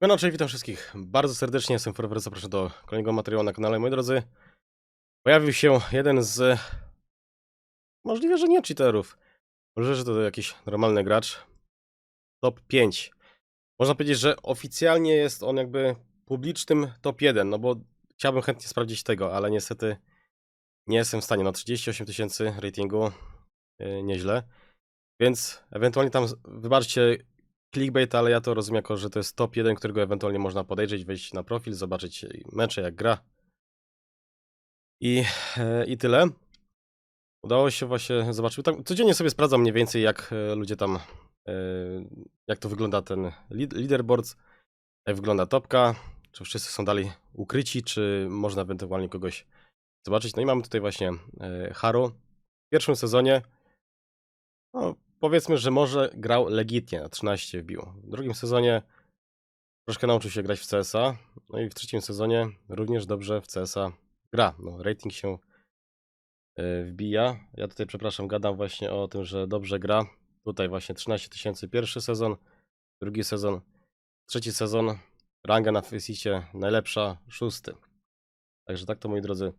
No, cześć, witam wszystkich bardzo serdecznie, jestem Forever, zapraszam do kolejnego materiału na kanale. Moi drodzy, pojawił się jeden z, możliwe, że nie cheaterów, może, że to jakiś normalny gracz, top 5. Można powiedzieć, że oficjalnie jest on jakby publicznym top 1, no bo chciałbym chętnie sprawdzić tego, ale niestety nie jestem w stanie, no 38 tysięcy ratingu, yy, nieźle, więc ewentualnie tam, wybaczcie clickbait, ale ja to rozumiem jako, że to jest top 1, którego ewentualnie można podejrzeć, wejść na profil, zobaczyć mecze, jak gra. I, e, i tyle. Udało się właśnie zobaczyć. Tam codziennie sobie sprawdzam mniej więcej, jak e, ludzie tam, e, jak to wygląda ten lead- leaderboard, jak wygląda topka, czy wszyscy są dalej ukryci, czy można ewentualnie kogoś zobaczyć. No i mamy tutaj właśnie e, Haru. W pierwszym sezonie no, powiedzmy, że może grał legitnie, na 13 wbił. W drugim sezonie troszkę nauczył się grać w CSa, no i w trzecim sezonie również dobrze w CSa gra. No, rating się y, wbija. Ja tutaj, przepraszam, gadam właśnie o tym, że dobrze gra. Tutaj właśnie 13 tysięcy pierwszy sezon, drugi sezon, trzeci sezon, ranga na Faceicie najlepsza, szósty. Także tak to, moi drodzy,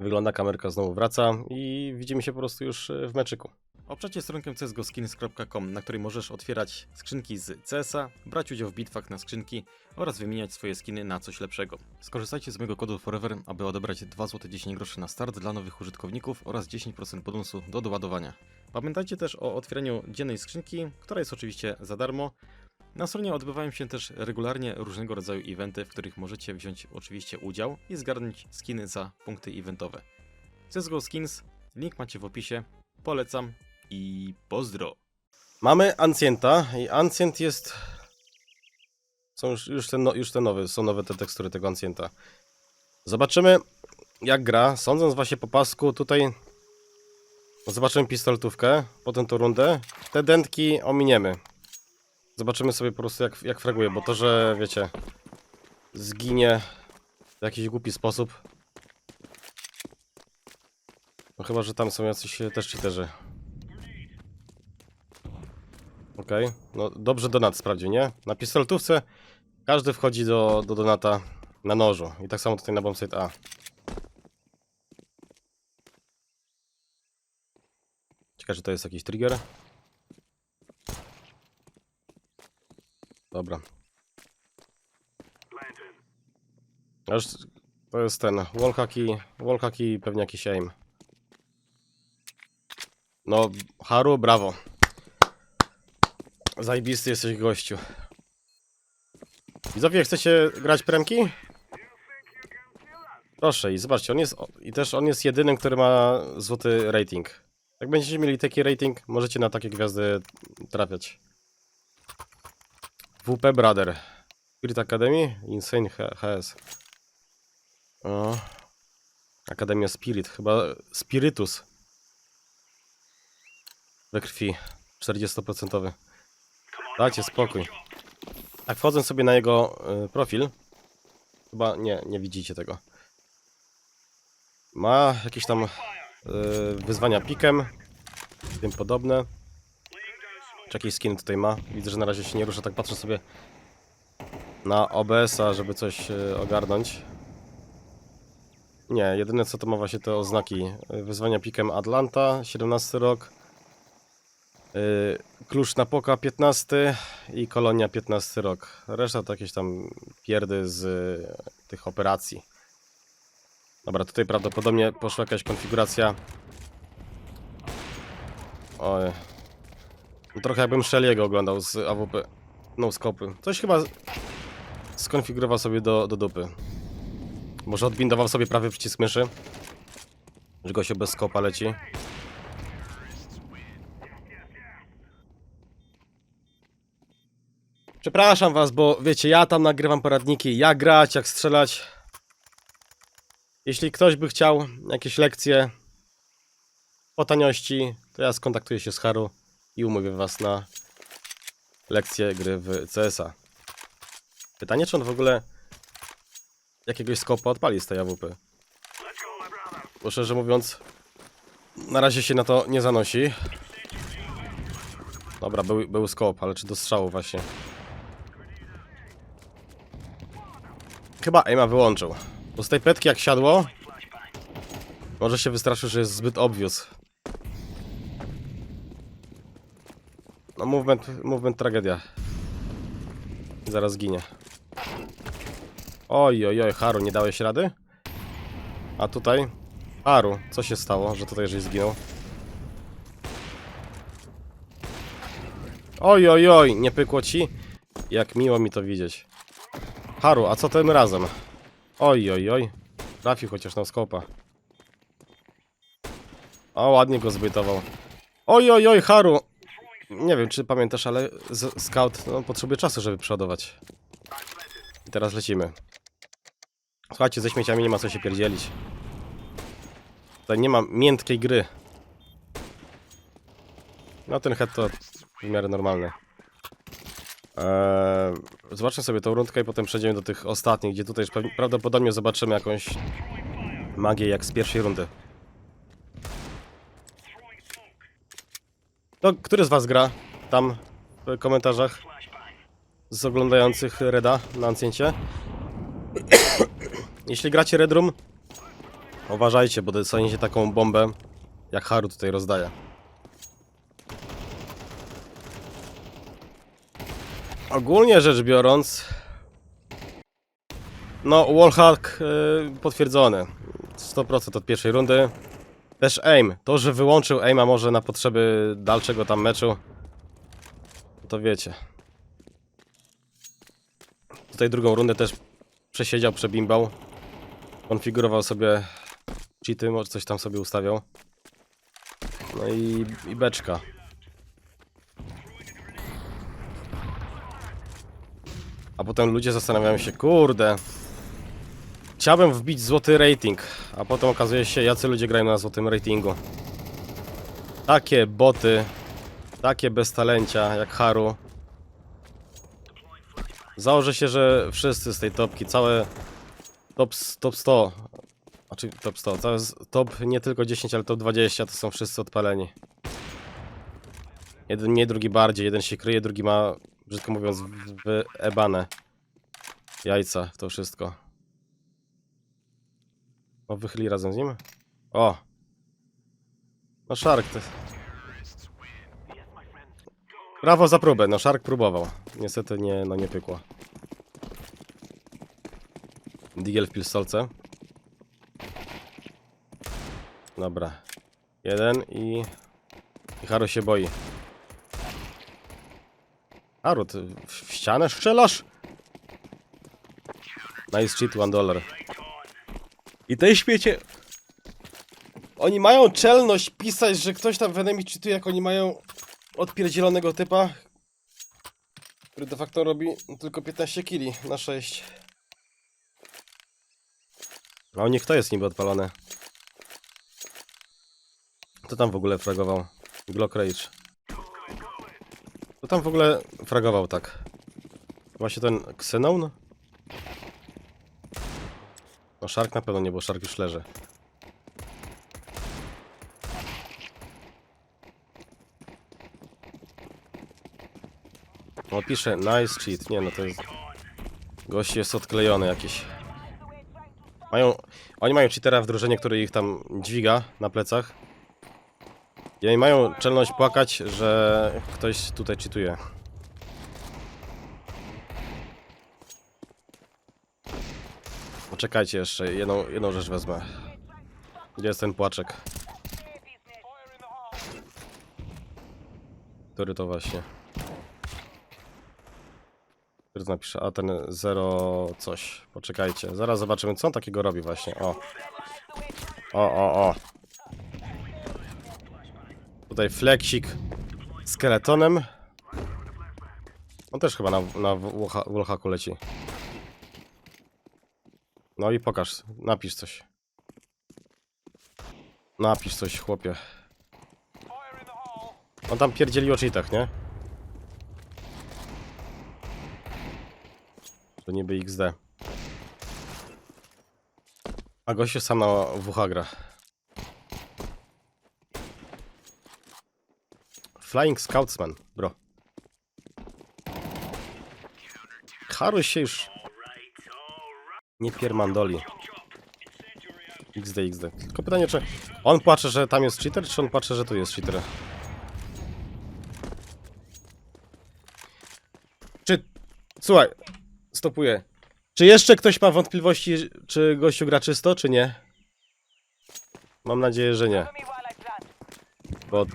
wygląda. Kamerka znowu wraca i widzimy się po prostu już y, w meczyku. Oprzecie stronkę csgoskins.com, na której możesz otwierać skrzynki z CSa, brać udział w bitwach na skrzynki oraz wymieniać swoje skiny na coś lepszego. Skorzystajcie z mojego kodu FOREVER, aby odebrać 2 zł 10 groszy na start dla nowych użytkowników oraz 10% bonusu do doładowania. Pamiętajcie też o otwieraniu dziennej skrzynki, która jest oczywiście za darmo. Na stronie odbywają się też regularnie różnego rodzaju eventy, w których możecie wziąć oczywiście udział i zgarnąć skiny za punkty eventowe. CSGO Skins, link macie w opisie, polecam i pozdro. Mamy Ancienta i Ancient jest... Są już, już, te, no, już te nowe, są nowe te tekstury tego Ancienta. Zobaczymy jak gra. Sądząc właśnie po pasku tutaj zobaczymy pistoletówkę, potem tą rundę. Te dętki ominiemy. Zobaczymy sobie po prostu jak, jak fraguje, bo to, że wiecie, zginie w jakiś głupi sposób. No chyba, że tam są jacyś też cheaterzy. Okej, no dobrze Donat sprawdził, nie? Na pistoletówce każdy wchodzi do, do Donata na nożu. I tak samo tutaj na bombsite A. Ciekawe, czy to jest jakiś trigger? Dobra. A Już to jest ten wallhack i, wallhack i pewnie jakiś aim. No, Haru, brawo. Zajebisty jesteś gościu. Widzowie, chcecie grać premki? Proszę i zobaczcie, on jest i też on jest jedynym, który ma złoty rating. Jak będziecie mieli taki rating, możecie na takie gwiazdy trafiać. WP Brother. Spirit Academy? Insane HS. O. Akademia Spirit, chyba Spiritus. We krwi. 40%. Dajcie spokój. Tak wchodzę sobie na jego y, profil. Chyba nie, nie widzicie tego. Ma jakieś tam y, wyzwania pikiem. Tym podobne. Czy jakieś skiny tutaj ma? Widzę, że na razie się nie rusza, tak patrzę sobie na OBS-a, żeby coś y, ogarnąć. Nie, jedyne co to ma właśnie te oznaki. Y, Wyzwania pikiem Atlanta, 17 rok. Y, Klucz na Poka 15 i Kolonia 15 rok. Reszta to jakieś tam pierdy z y, tych operacji. Dobra, tutaj prawdopodobnie poszła jakaś konfiguracja. Oj. No Trochę jakbym Shelly'ego oglądał z AWP. No skopy. Coś chyba skonfigurował sobie do, do dupy. Może odbindował sobie prawy przycisk myszy. Że go się bez skopa leci. Przepraszam was, bo wiecie, ja tam nagrywam poradniki, jak grać, jak strzelać. Jeśli ktoś by chciał jakieś lekcje po taniości, to ja skontaktuję się z Haru i umówię was na lekcję gry w CS-a. Pytanie, czy on w ogóle jakiegoś skopa odpali z tej AWP. Bo szczerze mówiąc, na razie się na to nie zanosi. Dobra, był, był skop, ale czy do strzału właśnie. Chyba Ema wyłączył. Bo z tej petki jak siadło, może się wystraszył, że jest zbyt obvious. No movement, movement tragedia. Zaraz ginie. Oj, oj, oj, Haru, nie dałeś rady? A tutaj? Haru, co się stało, że tutaj żeś zginął? Oj, oj, oj, nie pykło ci? Jak miło mi to widzieć. Haru, a co tym razem? Oj, oj, oj. Trafił chociaż na skopa. O, ładnie go zbytował. Oj, oj, oj, Haru! Nie wiem, czy pamiętasz, ale scout no, potrzebuje czasu, żeby przodować. I teraz lecimy. Słuchajcie, ze śmieciami nie ma co się pierdzielić. Tutaj nie ma miętkiej gry. No ten head to w miarę normalny. Eee, zobaczmy sobie tą rundkę i potem przejdziemy do tych ostatnich, gdzie tutaj już prawdopodobnie zobaczymy jakąś magię jak z pierwszej rundy. To który z was gra tam w komentarzach z oglądających Reda na Anciencie? Jeśli gracie Red Room, uważajcie, bo dostaniecie taką bombę, jak Haru tutaj rozdaje. Ogólnie rzecz biorąc, no wallhack yy, potwierdzony. 100% od pierwszej rundy. Też aim. To, że wyłączył aima może na potrzeby dalszego tam meczu, to wiecie. Tutaj drugą rundę też przesiedział, przebimbał. Konfigurował sobie cheaty, może coś tam sobie ustawiał. No i, i beczka. Potem ludzie zastanawiają się, kurde. Chciałbym wbić złoty rating, a potem okazuje się, jacy ludzie grają na złotym ratingu. Takie boty, takie beztalencia jak Haru. Założę się, że wszyscy z tej topki, całe top, top 100, znaczy top 100, całe top nie tylko 10, ale top 20 to są wszyscy odpaleni. Jeden mniej, drugi bardziej, jeden się kryje, drugi ma, brzydko mówiąc, wyebane jajca to wszystko. O, wychyli razem z nim? O! No Shark to... Brawo za próbę, no Shark próbował. Niestety nie, no nie pykło. Digiel w pilstolce. Dobra. Jeden i... I Haru się boi. Haru, ty w ścianę strzelasz? Nice cheat, one dollar. I tej śmiecie... Oni mają czelność pisać, że ktoś tam w enemy cheatuje, jak oni mają odpierdzielonego typa, który de facto robi tylko 15 kili na 6. A u nich kto jest niby odpalony? Kto tam w ogóle fragował? Glock Rage. Kto tam w ogóle fragował tak? Właśnie ten Xenon? No Shark na pewno nie, bo Shark już leży. O, pisze nice cheat. Nie no, to jest... Gość jest odklejony jakiś. Mają... Oni mają cheatera w drużynie, który ich tam dźwiga na plecach. I oni mają czelność płakać, że ktoś tutaj cheatuje. Poczekajcie jeszcze, jedną, jedną rzecz wezmę. Gdzie jest ten płaczek? Który to właśnie? Który to napisze? A ten 0 coś. Poczekajcie, zaraz zobaczymy co on takiego robi właśnie. O. O, o, o. Tutaj fleksik skeletonem. On też chyba na, na włocha- wallhacku leci. No i pokaż, napisz coś. Napisz coś, chłopie. On tam pierdzieli o cheatach, nie? To niby XD. A gościu sam na WH gra. Flying Scoutsman, bro. Haruś się już Nie piermandoli. XD, XD. Tylko pytanie, czy on płacze, że tam jest cheater, czy on płacze, że tu jest cheater? Czy... Słuchaj, stopuję. Czy jeszcze ktoś ma wątpliwości, czy gościu gra czysto, czy nie? Mam nadzieję, że nie. Bo...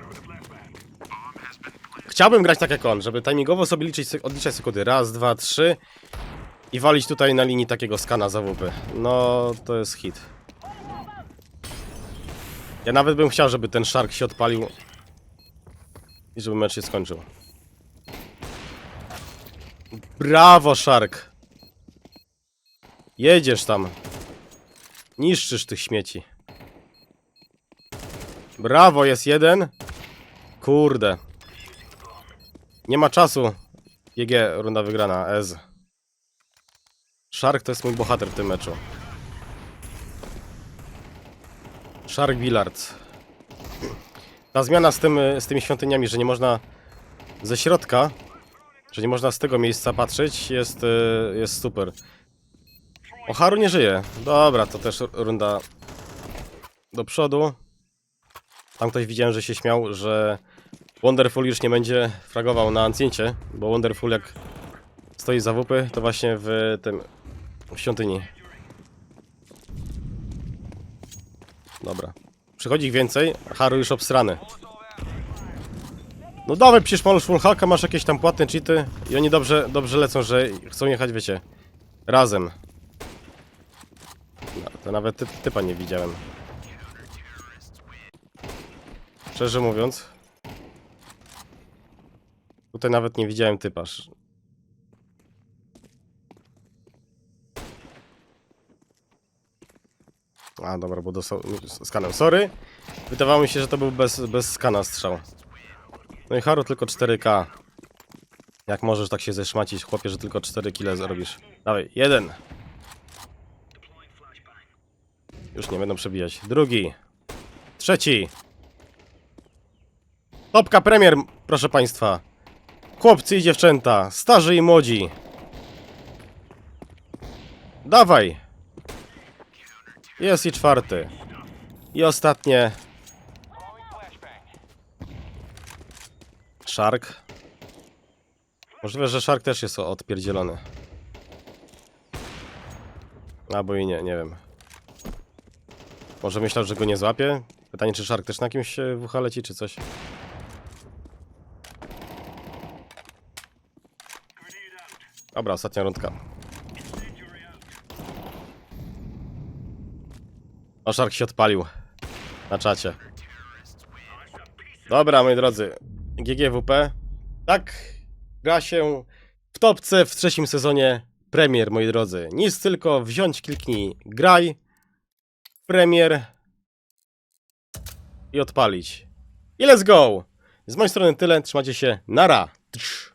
Chciałbym grać tak jak on, żeby timingowo sobie liczyć, odliczać sekundy. Raz, dwa, trzy i walić tutaj na linii takiego skana za WP. No, to jest hit. Ja nawet bym chciał, żeby ten Shark się odpalił i żeby mecz się skończył. Brawo, Shark! Jedziesz tam. Niszczysz tych śmieci. Brawo, jest jeden. Kurde. Nie ma czasu. GG, runda wygrana. Ez. Shark to jest mój bohater w tym meczu. Shark Billard. Ta zmiana z, tym, z tymi świątyniami, że nie można ze środka, że nie można z tego miejsca patrzeć, jest, y, jest super. O, Haru nie żyje. Dobra, to też runda do przodu. Tam ktoś widziałem, że się śmiał, że Wonderful już nie będzie fragował na Anciencie, bo Wonderful jak stoi za WP, to właśnie w tym w świątyni. Dobra. Przychodzi ich więcej, Haru już obsrany. No dawaj, przecież masz full hacka, masz jakieś tam płatne cheaty i oni dobrze, dobrze lecą, że chcą jechać, wiecie, razem. No, to nawet ty, typa nie widziałem. Szczerze mówiąc. Tutaj nawet nie widziałem typaż. A, dobra, bo do so skanem. Sorry. Wydawało mi się, że to był bez, bez skana strzał. No i Haru tylko 4K. Jak możesz tak się zeszmacić, chłopie, że tylko 4 kile zrobisz. Dawaj, jeden. Już nie będą przebijać. Drugi. Trzeci. Topka premier, proszę państwa. Chłopcy i dziewczęta, starzy i młodzi. Dawaj. Jest i czwarty. I ostatnie. Shark. Możliwe, że Shark też jest odpierdzielony. Albo i nie, nie wiem. Może myślał, że go nie złapie? Pytanie, czy Shark też na kimś się w ucha leci, czy coś? Dobra, ostatnia rundka. O, Shark się odpalił. Na czacie. Dobra, moi drodzy. GGWP. Tak gra się w topce w trzecim sezonie Premier, moi drodzy. Nic tylko wziąć, kliknij graj. Premier. I odpalić. I let's go! Z mojej strony tyle. Trzymajcie się. Nara. Trz.